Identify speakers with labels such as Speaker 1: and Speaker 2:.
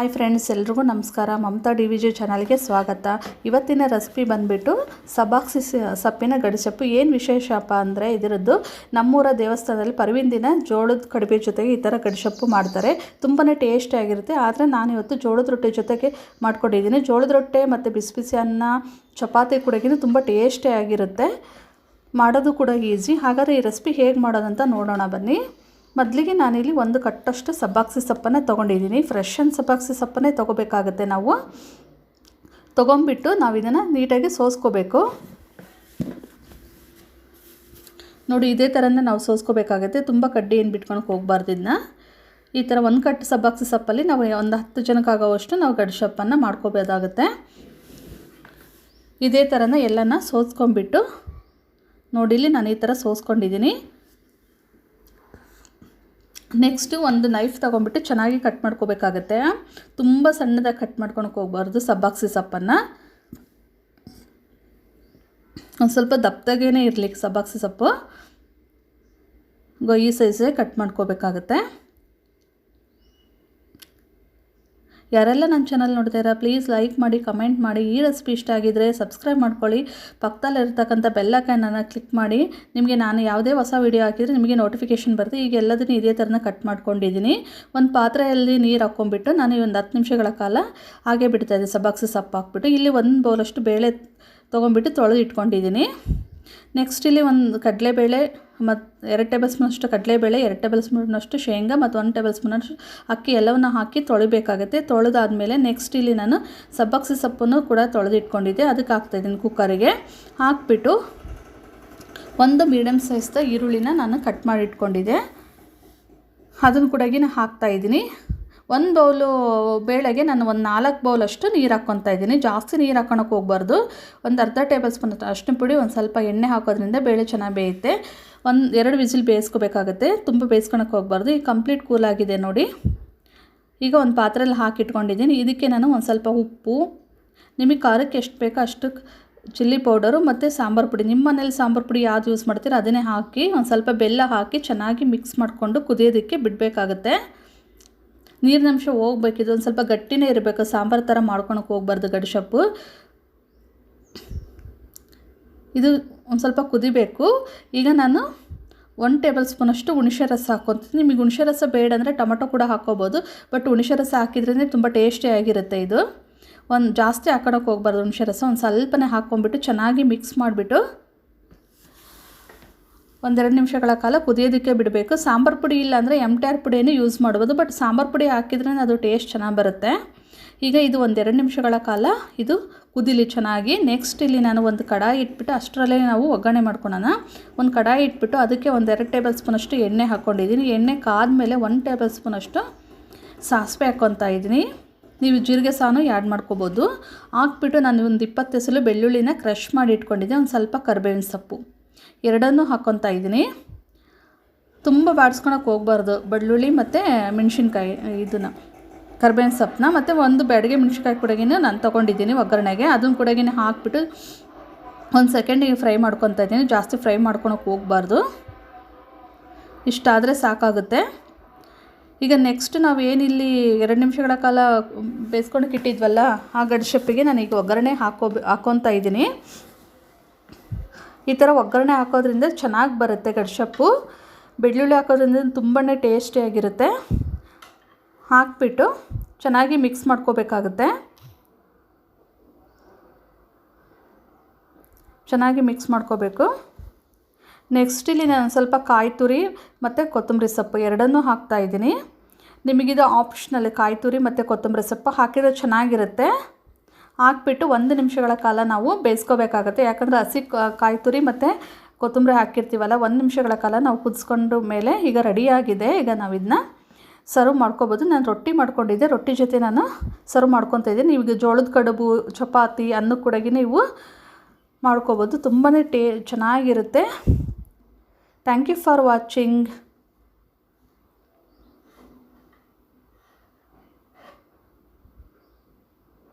Speaker 1: Hi friends ಎಲ್ರಿಗೂ ನಮಸ್ಕಾರ. Mamata D V G ಚಾನಲ್ಗೆ ಸ್ವಾಗತ. ಇವತ್ತಿನ ರೆಸಿಪಿ ಬಂದುಬಿಟ್ಟು ಸಬಾಕ್ಸಿ ಸಪ್ಪಿನ ಗಡಿಸೊಪ್ಪು. ಏನು ವಿಶೇಷಪ್ಪ ಅಂದರೆ ಇದರದ್ದು ನಮ್ಮೂರ ದೇವಸ್ಥಾನದಲ್ಲಿ ಪರ್ವಿನ ದಿನ ಜೋಳದ ಕಡಿಮೆ ಜೊತೆಗೆ ಈ ಥರ ಗಡಿಸೊಪ್ಪು ಮಾಡ್ತಾರೆ. ತುಂಬಾ ಟೇಸ್ಟಿಯಾಗಿರುತ್ತೆ ಆದರೆ ನಾನು ಇವತ್ತು ಜೋಳದ ರೊಟ್ಟಿ ಜೊತೆಗೆ ಮಾಡ್ಕೊಂಡಿದ್ದೀನಿ. ಜೋಳದ ರೊಟ್ಟೆ ಮತ್ತು ಬಿಸಿ ಬಿಸಿ ಅನ್ನ, ಚಪಾತಿ ಕೂಡಗಿನ ತುಂಬ ಟೇಸ್ಟಿಯಾಗಿರುತ್ತೆ ಮಾಡೋದು ಕೂಡ ಈಸಿ ಹಾಗಾದರೆ ಈ ರೆಸಿಪಿ ಹೇಗೆ ಮಾಡೋದಂತ ನೋಡೋಣ ಬನ್ನಿ. ಮೊದಲಿಗೆ ನಾನಿಲ್ಲಿ ಒಂದು ಕಟ್ಟಷ್ಟು ಸಬ್ಬಾಕ್ಸಿ ಸೊಪ್ಪನ್ನೇ ತೊಗೊಂಡಿದ್ದೀನಿ. ಫ್ರೆಶ್ ಆ್ಯಂಡ್ ಸಬ್ಬಾಕ್ಸಿ ಸೊಪ್ಪನ್ನೇ ತೊಗೋಬೇಕಾಗತ್ತೆ ನಾವು. ತೊಗೊಂಬಿಟ್ಟು ನಾವು ಇದನ್ನು ನೀಟಾಗಿ ಸೋಸ್ಕೋಬೇಕು. ನೋಡಿ, ಇದೇ ಥರನೇ ನಾವು ಸೋಸ್ಕೋಬೇಕಾಗತ್ತೆ. ತುಂಬ ಕಡ್ಡಿ ಏನು ಬಿಟ್ಕೊಳಕ್ಕೆ ಹೋಗ್ಬಾರ್ದು ಇದನ್ನ ಈ ಥರ ಒಂದು ಕಟ್ಟು ಸಬ್ಬಾಕ್ಸಿ ಸೊಪ್ಪಲ್ಲಿ ನಾವು ಒಂದು ಹತ್ತು ಜನಕ್ಕಾಗೋವಷ್ಟು ನಾವು ಗಡಿಸೊಪ್ಪನ್ನು ಮಾಡ್ಕೋಬೋದಾಗುತ್ತೆ. ಇದೇ ಥರನೇ ಎಲ್ಲನ ಸೋಸ್ಕೊಂಬಿಟ್ಟು ನೋಡಿ, ಇಲ್ಲಿ ನಾನು ಈ ಥರ ಸೋಸ್ಕೊಂಡಿದ್ದೀನಿ ನೆಕ್ಸ್ಟು ಒಂದು ನೈಫ್ ತೊಗೊಂಬಿಟ್ಟು ಚೆನ್ನಾಗಿ ಕಟ್ ಮಾಡ್ಕೋಬೇಕಾಗತ್ತೆ. ತುಂಬ ಸಣ್ಣದಾಗಿ ಕಟ್ ಮಾಡ್ಕೊಳಕ್ಕೆ ಹೋಗ್ಬಾರ್ದು ಸಬ್ಬಾಕ್ಸಿ ಸೊಪ್ಪನ್ನು ಒಂದು ಸ್ವಲ್ಪ ದಪ್ಪದಾಗೇನೆ ಇರಲಿ ಸಬ್ಬಾಕ್ಸಿ ಸೊಪ್ಪು ಗೊಯ್ಯಿ ಸೈಜೇ ಕಟ್ ಮಾಡ್ಕೋಬೇಕಾಗತ್ತೆ. ಯಾರೆಲ್ಲ ನನ್ನ ಚಾನಲ್ ನೋಡ್ತಾಯಿರ ಪ್ಲೀಸ್ ಲೈಕ್ ಮಾಡಿ ಕಮೆಂಟ್ ಮಾಡಿ. ಈ ರೆಸಿಪಿ ಇಷ್ಟ ಆಗಿದ್ದರೆ ಸಬ್ಸ್ಕ್ರೈಬ್ ಮಾಡ್ಕೊಳ್ಳಿ. ಪಕ್ಕದಲ್ಲಿರ್ತಕ್ಕಂಥ ಬೆಲ್ಲೈಕನನ್ನು ಕ್ಲಿಕ್ ಮಾಡಿ. ನಿಮಗೆ ನಾನು ಯಾವುದೇ ಹೊಸ ವೀಡಿಯೋ ಹಾಕಿದರೆ ನಿಮಗೆ ನೋಟಿಫಿಕೇಷನ್ ಬರುತ್ತೆ. ಈಗ ಎಲ್ಲದನ್ನು ಇದೇ ಥರನ ಕಟ್ ಮಾಡ್ಕೊಂಡಿದ್ದೀನಿ. ಒಂದು ಪಾತ್ರೆಯಲ್ಲಿ ನೀರು ಹಾಕ್ಕೊಂಡ್ಬಿಟ್ಟು ನಾನು ಒಂದು ಹತ್ತು ನಿಮಿಷಗಳ ಕಾಲ ಹಾಗೆ ಬಿಡ್ತಾಯಿದ್ದೆ ಸಬ್ಬಾಕ್ಸಿ ಸಪ್ಪು ಹಾಕ್ಬಿಟ್ಟು. ಇಲ್ಲಿ ಒಂದು ಬೌಲಷ್ಟು ಬೇಳೆ ತೊಗೊಂಡ್ಬಿಟ್ಟು ತೊಳೆದು ಇಟ್ಕೊಂಡಿದ್ದೀನಿ ನೆಕ್ಸ್ಟ್ ಇಲ್ಲಿ ಒಂದು ಕಡಲೆಬೇಳೆ ಮತ್ತು ಎರಡು ಟೇಬಲ್ ಸ್ಪೂನಷ್ಟು ಕಡಲೆಬೇಳೆ, ಎರಡು ಟೇಬಲ್ ಸ್ಪೂನಷ್ಟು ಶೇಂಗಾ ಮತ್ತು ಒಂದು ಟೇಬಲ್ ಸ್ಪೂನಷ್ಟು ಅಕ್ಕಿ ಎಲ್ಲವನ್ನು ಹಾಕಿ ತೊಳಿಬೇಕಾಗುತ್ತೆ. ತೊಳೆದಾದಮೇಲೆ ನೆಕ್ಸ್ಟ್ ಇಲ್ಲಿ ನಾನು ಸಬ್ಬಕ್ಸಿ ಸೊಪ್ಪನ್ನು ಕೂಡ ತೊಳೆದಿಟ್ಕೊಂಡಿದ್ದೆ. ಅದಕ್ಕೆ ಹಾಕ್ತಾಯಿದ್ದೀನಿ ಕುಕ್ಕರಿಗೆ ಹಾಕ್ಬಿಟ್ಟು ಒಂದು ಮೀಡಿಯಮ್ ಸೈಜ್ದ ಈರುಳ್ಳಿನ ನಾನು ಕಟ್ ಮಾಡಿ ಇಟ್ಕೊಂಡಿದ್ದೆ ಅದನ್ನು ಕೂಡ ಹಾಕ್ತಾಯಿದ್ದೀನಿ ಒಂದು ಬೌಲು ಬೇಳೆಗೆ ನಾನು ಒಂದು ನಾಲ್ಕು ಬೌಲ್ ಅಷ್ಟು ನೀರು ಹಾಕ್ಕೊತಾ ಇದ್ದೀನಿ. ಜಾಸ್ತಿ ನೀರು ಹಾಕೊಳಕ್ಕೆ ಹೋಗ್ಬಾರ್ದು. ಒಂದು ಅರ್ಧ ಟೇಬಲ್ ಸ್ಪೂನ್ ಅಷ್ಟು ಪುಡಿ, ಒಂದು ಸ್ವಲ್ಪ ಎಣ್ಣೆ ಹಾಕೋದ್ರಿಂದ ಬೇಳೆ ಚೆನ್ನಾಗಿ ಬೇಯುತ್ತೆ. ಒಂದು ಎರಡು ವಿಸಿಲ್ ಬೇಯಿಸ್ಕೋಬೇಕಾಗುತ್ತೆ. ತುಂಬ ಬೇಯಿಸ್ಕೊಳಕ್ಕೆ ಹೋಗ್ಬಾರ್ದು. ಈಗ ಕಂಪ್ಲೀಟ್ ಕೂಲ್ ಆಗಿದೆ ನೋಡಿ. ಈಗ ಒಂದು ಪಾತ್ರೆಯಲ್ಲಿ ಹಾಕಿಟ್ಕೊಂಡಿದ್ದೀನಿ. ಇದಕ್ಕೆ ನಾನು ಒಂದು ಸ್ವಲ್ಪ ಉಪ್ಪು, ನಿಮಗೆ ಖಾರಕ್ಕೆ ಎಷ್ಟು ಬೇಕೋ ಅಷ್ಟು ಚಿಲ್ಲಿ ಪೌಡರು ಮತ್ತು ಸಾಂಬಾರು ಪುಡಿ. ನಿಮ್ಮ ಮನೇಲಿ ಸಾಂಬಾರು ಪುಡಿ ಯಾವ್ದು ಯೂಸ್ ಮಾಡ್ತೀರೋ ಅದನ್ನೇ ಹಾಕಿ ಒಂದು ಸ್ವಲ್ಪ ಬೆಲ್ಲ ಹಾಕಿ ಚೆನ್ನಾಗಿ ಮಿಕ್ಸ್ ಮಾಡಿಕೊಂಡು ಕುದಿಯೋದಕ್ಕೆ ಬಿಡಬೇಕಾಗುತ್ತೆ. ನೀರಿನಂಶ ಹೋಗ್ಬೇಕಿದು ಒಂದು ಸ್ವಲ್ಪ ಗಟ್ಟಿನೇ ಇರಬೇಕು. ಸಾಂಬಾರು ಥರ ಮಾಡ್ಕೊಳಕ್ಕೆ ಹೋಗ್ಬಾರ್ದು ಗಡಿಸೊಪ್ಪು ಇದು ಒಂದು ಸ್ವಲ್ಪ ಕುದಿಬೇಕು. ಈಗ ನಾನು ಒನ್ ಟೇಬಲ್ ಸ್ಪೂನಷ್ಟು ಹುಣಸೆ ರಸ ಹಾಕ್ಕೊತೀನಿ ನಿಮಗೆ ಹುಣಸೆ ರಸ ಬೇಡ ಅಂದರೆ ಟೊಮಟೊ ಕೂಡ ಹಾಕ್ಕೋಬೋದು ಬಟ್ ಹುಣಸೆ ರಸ ಹಾಕಿದ್ರೇ ತುಂಬ ಟೇಸ್ಟಿಯಾಗಿರುತ್ತೆ ಇದು. ಒಂದು ಜಾಸ್ತಿ ಹಾಕೊಳಕ್ಕೆ ಹೋಗ್ಬಾರ್ದು ಹುಣಸೆ ರಸ. ಒಂದು ಸ್ವಲ್ಪನೇ ಹಾಕ್ಕೊಂಬಿಟ್ಟು ಚೆನ್ನಾಗಿ ಮಿಕ್ಸ್ ಮಾಡಿಬಿಟ್ಟು ಒಂದೆರಡು ನಿಮಿಷಗಳ ಕಾಲ ಕುದಿಯೋದಕ್ಕೆ ಬಿಡಬೇಕು. ಸಾಂಬಾರು ಪುಡಿ ಇಲ್ಲ ಅಂದರೆ ಎಂ ಟಿ ಆರ್ ಪುಡಿಯನ್ನು ಯೂಸ್ ಮಾಡ್ಬೋದು ಬಟ್ ಸಾಂಬಾರು ಪುಡಿ ಹಾಕಿದ್ರೆ ಅದು ಟೇಸ್ಟ್ ಚೆನ್ನಾಗಿ ಬರುತ್ತೆ. ಈಗ ಇದು ಒಂದೆರಡು ನಿಮಿಷಗಳ ಕಾಲ ಇದು ಕುದಿಲಿ ಚೆನ್ನಾಗಿ. ನೆಕ್ಸ್ಟ್ ಇಲ್ಲಿ ನಾನು ಒಂದು ಕಡಾಯಿ ಇಟ್ಬಿಟ್ಟು ಅಷ್ಟರಲ್ಲೇ ನಾವು ಒಗ್ಗರಣೆ ಮಾಡ್ಕೊಳೋಣ. ಒಂದು ಕಡಾಯಿ ಇಟ್ಬಿಟ್ಟು ಅದಕ್ಕೆ ಒಂದೆರಡು ಟೇಬಲ್ ಸ್ಪೂನಷ್ಟು ಎಣ್ಣೆ ಹಾಕ್ಕೊಂಡಿದ್ದೀನಿ ಎಣ್ಣೆ ಕಾದಮೇಲೆ ಒಂದು ಟೇಬಲ್ ಸ್ಪೂನಷ್ಟು ಸಾಸಿವೆ ಹಾಕ್ಕೊತಾ ಇದ್ದೀನಿ. ನೀವು ಜೀರಿಗೆ ಸಾನು ಆ್ಯಡ್ ಮಾಡ್ಕೋಬೋದು. ಹಾಕ್ಬಿಟ್ಟು ನಾನು ಒಂದು ಇಪ್ಪತ್ತು ಹೆಸಲು ಬೆಳ್ಳುಳ್ಳಿನ ಕ್ರಷ್ ಮಾಡಿ ಇಟ್ಕೊಂಡಿದ್ದೆ. ಒಂದು ಸ್ವಲ್ಪ ಕರ್ಬೇವಿನ ಸೊಪ್ಪು. ಎರಡನ್ನೂ ಹಾಕ್ಕೊತಾ ಇದ್ದೀನಿ. ತುಂಬ ಬಾಡಿಸ್ಕೊಳಕ್ಕೆ ಹೋಗ್ಬಾರ್ದು. ಬೆಳ್ಳುಳ್ಳಿ ಮತ್ತು ಮೆಣಸಿನ್ಕಾಯಿ ಇದನ್ನು. ಕರ್ಬೇವಿನ ಸೊಪ್ಪನ್ನ ಮತ್ತು ಒಂದು ಬೆಳಗ್ಗೆ ಮೆಣಸಿನ್ಕಾಯಿ ಕೂಡಗಿನ ನಾನು ತೊಗೊಂಡಿದ್ದೀನಿ ಒಗ್ಗರಣೆಗೆ. ಅದನ್ನು ಕೂಡಗಿನ ಹಾಕ್ಬಿಟ್ಟು ಒಂದು ಸೆಕೆಂಡಿಗೆ ಫ್ರೈ ಮಾಡ್ಕೊತಾ ಇದ್ದೀನಿ. ಜಾಸ್ತಿ ಫ್ರೈ ಮಾಡ್ಕೊಳಕ್ಕೆ ಹೋಗ್ಬಾರ್ದು. ಇಷ್ಟಾದರೆ ಸಾಕಾಗುತ್ತೆ. ಈಗ ನೆಕ್ಸ್ಟ್ ನಾವು ಏನಿಲ್ಲಿ ಎರಡು ನಿಮಿಷಗಳ ಕಾಲ ಬೇಯಿಸ್ಕೊಂಡಕ್ಕೆ ಇಟ್ಟಿದ್ವಲ್ಲ, ಆ ಗಡ್ಶಪ್ಪಿಗೆ ನಾನು ಈಗ ಒಗ್ಗರಣೆ ಹಾಕೋ ಹಾಕ್ಕೊತಾ ಇದ್ದೀನಿ. ಈ ಥರ ಒಗ್ಗರಣೆ ಹಾಕೋದ್ರಿಂದ ಚೆನ್ನಾಗಿ ಬರುತ್ತೆ ಗಡಿಸೊಪ್ಪು ಬೆಳ್ಳುಳ್ಳಿ ಹಾಕೋದ್ರಿಂದ ತುಂಬಾ ಟೇಸ್ಟಿಯಾಗಿರುತ್ತೆ ಹಾಕ್ಬಿಟ್ಟು ಚೆನ್ನಾಗಿ ಮಿಕ್ಸ್ ಮಾಡ್ಕೋಬೇಕಾಗುತ್ತೆ. ಚೆನ್ನಾಗಿ ಮಿಕ್ಸ್ ಮಾಡ್ಕೋಬೇಕು. ನೆಕ್ಸ್ಟ್ ಇಲ್ಲಿ ನಾನು ಸ್ವಲ್ಪ ಕಾಯಿ ತುರಿ ಮತ್ತು ಕೊತ್ತಂಬರಿ ಸೊಪ್ಪು ಎರಡನ್ನೂ ಹಾಕ್ತಾಯಿದ್ದೀನಿ ನಿಮಗಿದು ಆಪ್ಷನಲ್ಲಿ ಕಾಯಿ ತುರಿ ಮತ್ತು ಕೊತ್ತಂಬರಿ ಸೊಪ್ಪು ಹಾಕಿದ್ರೆ ಚೆನ್ನಾಗಿರುತ್ತೆ. ಹಾಕ್ಬಿಟ್ಟು ಒಂದು ನಿಮಿಷಗಳ ಕಾಲ ನಾವು ಬೇಯಿಸ್ಕೋಬೇಕಾಗತ್ತೆ. ಯಾಕಂದರೆ ಹಸಿ ಕಾಯಿ ತುರಿ ಮತ್ತು ಕೊತ್ತಂಬರಿ ಹಾಕಿರ್ತೀವಲ್ಲ, ಒಂದು ನಿಮಿಷಗಳ ಕಾಲ ನಾವು ಕುದಿಸ್ಕೊಂಡು ಮೇಲೆ ಈಗ ರೆಡಿಯಾಗಿದೆ ಈಗ ನಾವು ಇದನ್ನ ಸರ್ವ್ ಮಾಡ್ಕೋಬೋದು. ನಾನು ರೊಟ್ಟಿ ಮಾಡ್ಕೊಂಡಿದ್ದೆ. ರೊಟ್ಟಿ ಜೊತೆ ನಾನು ಸರ್ವ್ ಮಾಡ್ಕೊತಾ ಇದ್ದೀನಿ. ಈಗ ಜೋಳದ ಕಡುಬು, ಚಪಾತಿ, ಅನ್ನ ಕೂಡ ನೀವು ಮಾಡ್ಕೋಬೋದು. ತುಂಬಾ ಟೇ, ಚೆನ್ನಾಗಿರುತ್ತೆ. Thank you for watching